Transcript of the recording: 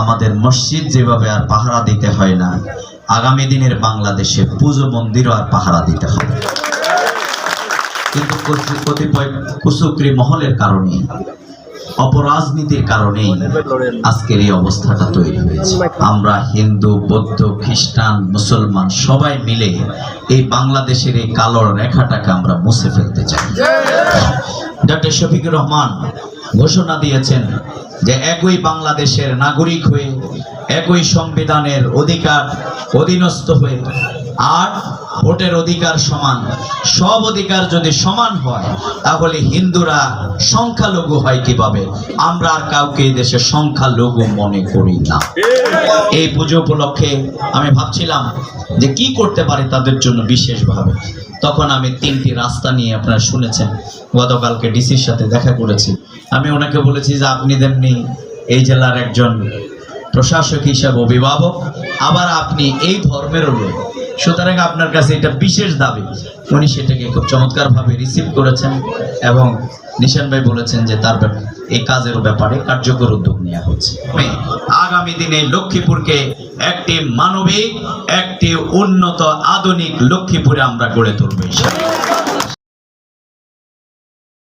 আমাদের মসজিদ যেভাবে আর পাহারা দিতে হয় না, আগামী দিনের বাংলাদেশে পুজো মন্দিরও আর পাহারা দিতে হবে। কিন্তু কতিপয় কুচক্রি মহলের কারণে, অপরাজনীতির কারণেই আজকের এই অবস্থাটা তৈরি হয়েছে। আমরা হিন্দু, বৌদ্ধ, খ্রিস্টান, মুসলমান সবাই মিলে এই বাংলাদেশের এই কালো রেখাটাকে আমরা মুছে ফেলতে চাই। ডক্টর শফিকুর রহমান ঘোষণা দিয়েছেন যে একই বাংলাদেশের নাগরিক হয়ে একই সংবিধানের অধিকার অধীনস্থ হয়ে আর ভোটের অধিকার সমান। সব অধিকার যদি সমান হয়, তাহলে হিন্দুরা সংখ্যালঘু হয় কীভাবে? আমরা আর কাউকে এই দেশে সংখ্যালঘু মনে করি না। এই পুজো উপলক্ষে আমি ভাবছিলাম যে কি করতে পারি তাদের জন্য বিশেষভাবে। তখন আমি তিনটি রাস্তা নিয়ে আপনারা শুনেছেন, গতকালকে ডিসির সাথে দেখা করেছি। আমি ওনাকে বলেছি যে আপনি তেমনি এই জেলার একজন প্রশাসক হিসাবে অভিভাবক, আবার আপনি এই ধর্মেরও লোক। সুতরাং আপনার কাছে এটা বিশেষ দাবি উনি সেটাকে খুব চমৎকারভাবে রিসিভ করেছেন এবং নিশান ভাই বলেছেন যে তার এই কাজের ব্যাপারে কার্যকর উদ্যোগ নেওয়া হচ্ছে আগামী দিনে লক্ষ্মীপুরকে একটি মানবিক, একটি উন্নত, আধুনিক লক্ষ্মীপুরে আমরা গড়ে তুলব।